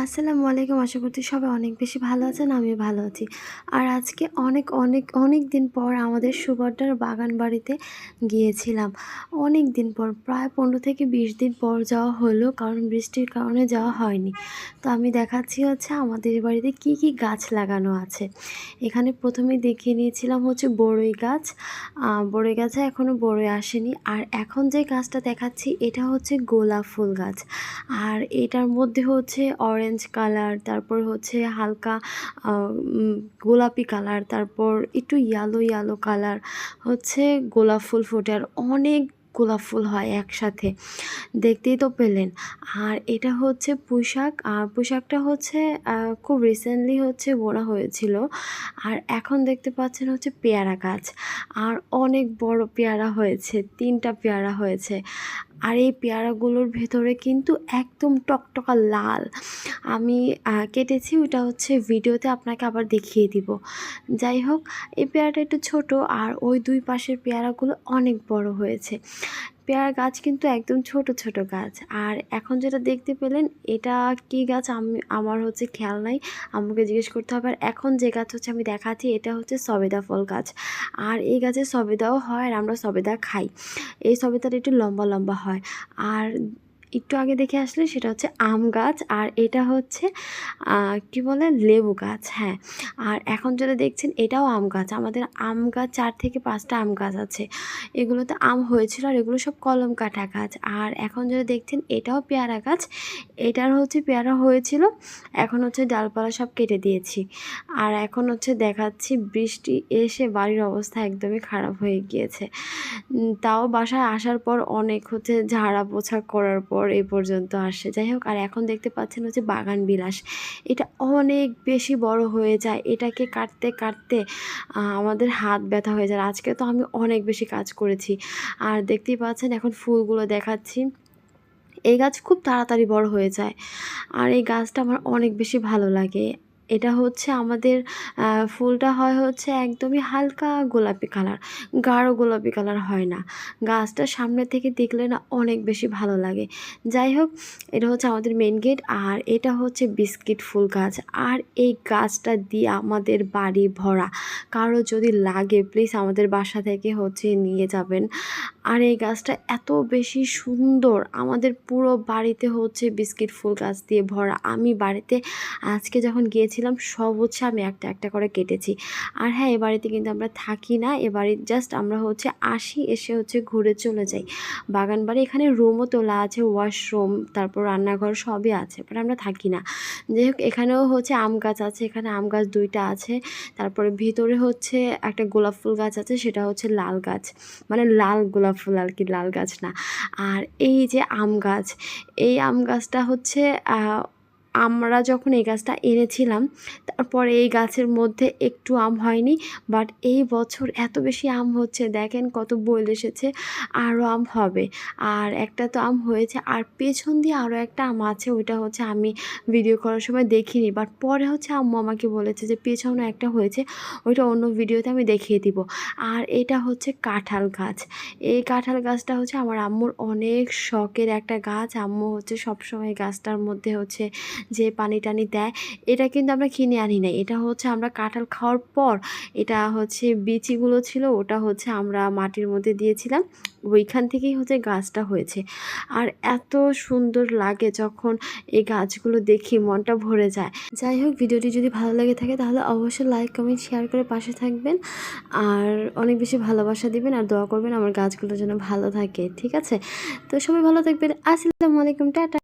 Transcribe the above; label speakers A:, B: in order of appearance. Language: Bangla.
A: আসসালামু আলাইকুম। আশা করছি সবাই অনেক বেশি ভালো আছেন, আমিও ভালো আছি। আর আজকে অনেক অনেক অনেক দিন পর আমাদের সুগড্ডার বাগান বাড়িতে গিয়েছিলাম। অনেক দিন পর, প্রায় পনেরো থেকে বিশ দিন পর যাওয়া হলো, কারণ বৃষ্টির কারণে যাওয়া হয়নি। তো আমি দেখাচ্ছি হচ্ছে আমাদের বাড়িতে কি কি গাছ লাগানো আছে। এখানে প্রথমে দেখিয়ে নিয়েছিলাম হচ্ছে বড়ই গাছ। বড়ই গাছে এখনও বড়ই আসেনি। আর এখন যে গাছটা দেখাচ্ছি, এটা হচ্ছে গোলাপ ফুল গাছ। আর এটার মধ্যে হচ্ছে অরেঞ্জ কালার তারপর হচ্ছে হালকা গোলাপি কালার তারপর একটু ইয়ালো ইয়ালো কালার হচ্ছে গোলাপ ফুল ফোটে আর অনেক গোলাপ ফুল হয় একসাথে। দেখতেই তো পেলেন। আর এটা হচ্ছে পোশাক আর পোশাকটা হচ্ছে খুব রিসেন্টলি হচ্ছে বোনা হয়েছিল। আর এখন দেখতে পাচ্ছেন হচ্ছে পেয়ারা গাছ। আর অনেক বড় পেয়ারা হয়েছে, তিনটা পেয়ারা হয়েছে। আর এই পেয়ারাগুলোর ভেতরে কিন্তু একদম টকটকা লাল। আমি কেটেছি, ওটা হচ্ছে ভিডিওতে আপনাকে আবার দেখিয়ে দিব। যাই হোক, এই পেয়ারাটা একটু ছোট আর ওই দুই পাশের পেয়ারাগুলো অনেক বড় হয়েছে। পেয়ারা গাছ কিন্তু একদম ছোট ছোট গাছ। আর এখন যেটা দেখতে পেলেন, এটা কি গাছ? আমি, আমার হচ্ছে খেয়াল নাই। আমাকে জিজ্ঞেস করতে হবে, আর এখন যে গাছ হচ্ছে আমি দেখাচ্ছি, এটা হচ্ছে সবেদা ফল গাছ। আর এই গাছে সবেদাও হয়, আর আমরা সবেদা খাই। এই সবেদাটা একটু লম্বা লম্বা হয়। আর একটু আগে দেখে আসলে সেটা হচ্ছে আম গাছ আর এটা হচ্ছে কি বলে, লেবু গাছ হ্যাঁ। আর এখন যেটা দেখছেন এটাও আম গাছ। আমাদের আম গাছ, চার থেকে পাঁচটা আম গাছ আছে। এগুলোতে আম হয়েছিল আর এগুলো সব কলম কাটা গাছ। আর এখন যেটা দেখছেন এটাও পেয়ারা গাছ। এটার হচ্ছে পেয়ারা হয়েছিল, এখন হচ্ছে ডালপালা সব কেটে দিয়েছি। আর এখন হচ্ছে দেখাচ্ছি বৃষ্টি এসে বাড়ির অবস্থা একদমই খারাপ হয়ে গিয়েছে। তাও বাসায় আসার পর অনেক হচ্ছে ঝাড়া পোছা করার পর এই পর্যন্ত আসে। যাই হোক, আর এখন দেখতে পাচ্ছেন হচ্ছে বাগান বিলাস। এটা অনেক বেশি বড় হয়ে যায়। এটাকে কাটতে কাটতে আমাদের হাত ব্যথা হয়ে যায়। আজকে তো আমি অনেক বেশি কাজ করেছি। আর দেখতেই পাচ্ছেন, এখন ফুলগুলো দেখাচ্ছি। এই গাছ খুব তাড়াতাড়ি বড় হয়ে যায়। আর এই গাছটা আমার অনেক বেশি ভালো লাগে। এটা হচ্ছে আমাদের ফুলটা হয় হচ্ছে একদমই হালকা গোলাপি কালার, গাঢ় গোলাপি কালার হয় না। গাছটা সামনে থেকে দেখলে না অনেক বেশি ভালো লাগে। যাই হোক, এটা হচ্ছে আমাদের মেন গেট আর এটা হচ্ছে বিস্কিট ফুল গাছ। আর এই গাছটা দিয়ে আমাদের বাড়ি ভরা। কারও যদি লাগে প্লিজ আমাদের বাসা থেকে হচ্ছে নিয়ে যাবেন। আর এই গাছটা এত বেশি সুন্দর। আমাদের পুরো বাড়িতে হচ্ছে বিস্কিট ফুল গাছ দিয়ে ভরা। আমি বাড়িতে আজকে যখন গিয়েছিলাম, সব হচ্ছে আমি একটা একটা করে কেটেছি। আর হ্যাঁ এ বাড়িতে কিন্তু আমরা থাকি না। এ বাড়ি জাস্ট আমরা হচ্ছে আসি, এসে হচ্ছে ঘুরে চলে যাই। বাগান বাড়ি এখানে রুমও তোলা আছে ওয়াশরুম তারপর রান্নাঘর সবই আছে বাট আমরা থাকি না। যাই হোক, এখানেও হচ্ছে আম গাছ আছে, এখানে আম গাছ দুইটা আছে। তারপরে ভিতরে হচ্ছে একটা গোলাপ ফুল গাছ আছে, সেটা হচ্ছে লাল গাছ। মানে লাল গোলাপ ফুল আর কি লাল গাছ না। আর এই যে আম গাছ, এই আম গাছটা হচ্ছে আমরা যখন এই গাছটা এনেছিলাম, তারপরে এই গাছের মধ্যে একটু আম হয়নি বাট এই বছর এত বেশি আম হচ্ছে, দেখেন কত বইল এসেছে, আরও আম হবে। আর একটা তো আম হয়েছে, আর পেছন দিয়ে আরও একটা আম আছে, ওইটা হচ্ছে আমি ভিডিও করার সময় দেখিনি বাট পরে হচ্ছে আম্মু আমাকে বলেছে যে পেছনে একটা হয়েছে, ওইটা অন্য ভিডিওতে আমি দেখিয়ে দিব। আর এটা হচ্ছে কাঁঠাল গাছ। এই কাঁঠাল গাছটা হচ্ছে আমার আম্মুর অনেক শখের একটা গাছ, আম্মু হচ্ছে সবসময় গাছটার মধ্যে হচ্ছে যে পানি টানি দেয়, এটা কিন্তু আমরা কিনে আনি নাই। এটা হচ্ছে আমরা কাঁঠাল খাওয়ার পর, এটা হচ্ছে বিচিগুলো ছিল, ওটা হচ্ছে আমরা মাটির মধ্যে দিয়েছিলাম। ওইখান থেকেই হচ্ছে গাছটা হয়েছে। আর এত সুন্দর লাগে যখন এই গাছগুলো দেখি, মনটা ভরে যায়। যাই হোক, ভিডিওটি যদি ভালো লাগে থাকে, তাহলে অবশ্যই লাইক, কমেন্ট, শেয়ার করে পাশে থাকবেন। আর অনেক বেশি ভালোবাসা দিবেন আর দোয়া করবেন আমার গাছগুলো যেন ভালো থাকে, ঠিক আছে? তো সবাই ভালো থাকবেন। আসসালামু আলাইকুম, টাটা।